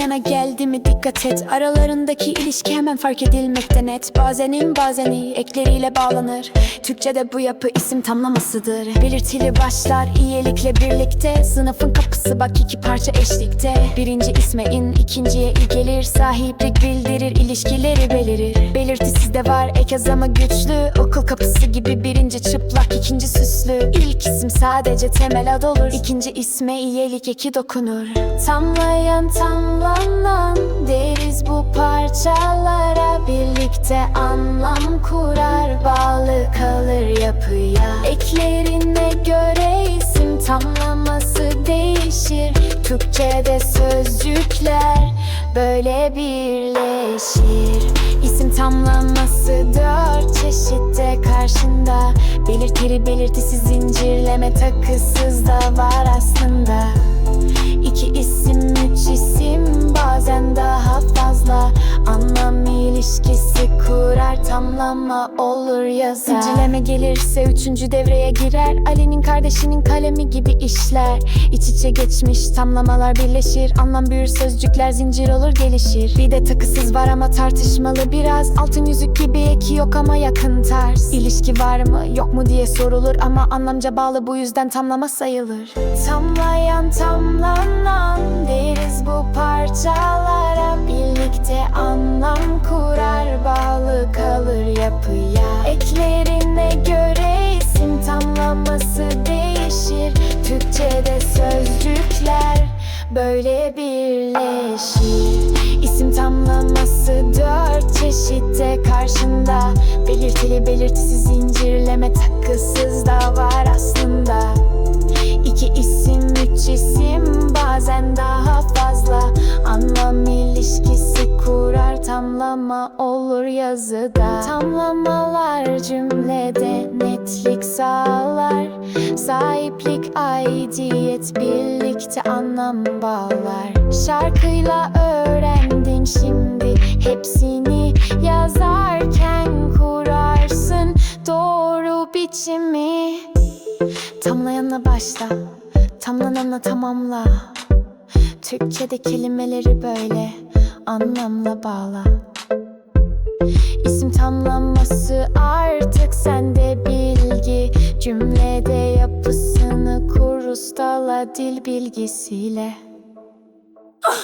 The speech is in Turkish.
yana geldi mi? Dikkat et. Aralarındaki ilişki hemen fark edilmekte net. Bazenin bazeni ekleriyle bağlanır. Türkçe'de bu yapı isim tamlamasıdır. Belirtili başlar iyilikle birlikte. Sınıfın kapısı bak iki parça eşlikte. Birinci isme in ikinciye i gelir. Sahiplik bildirir ilişkileri belirir. Belirtisi de var ek yazama güçlü. Okul kapısı gibi birinci çıplak ikinci süslü sadece temel ad olur. İkinci isme iyilik eki dokunur. Tamlayan tamlanan deriz bu parçalara. Birlikte anlam kurar bağlı kalır yapıya. Eklerine göre isim tamlaması değişir. Türkçe'de sözcükler böyle birleşir İsim tamlaması dört çeşitte karşında. Belirtili belirtisiz zincirleme takısız da var aslında ilişkisi kurar tamlama olur yazar. Zincirleme gelirse üçüncü devreye girer. Ali'nin kardeşinin kalemi gibi işler. İç içe geçmiş tamlamalar birleşir. Anlam büyür sözcükler zincir olur gelişir. Bir de takısız var ama tartışmalı biraz. Altın yüzük gibi eki yok ama yakın tarz. İlişki var mı yok mu diye sorulur Ama anlamca bağlı bu yüzden tamlama sayılır. Tamlayan tamlanan deriz bu parçalara. Birlikte yapıya. Eklerine göre isim tamlaması değişir. Türkçe'de sözcükler böyle birleşir. İsim tamlaması dört çeşitte karşında. Belirtili belirtisiz zincirleme takısız da var tamlama olur yazıda. Tamlamalar cümlede netlik sağlar. Sahiplik, aidiyet birlikte anlam bağlar. Şarkıyla öğrendin şimdi. Hepsini yazarken kurarsın. Doğru biçimi. Tamlayanla başla, tamlananla tamamla. Türkçe'de kelimeleri böyle anlamla bağla İsim tamlaması artık sende bilgi. Cümlede yapısını kur ustala dil bilgisiyle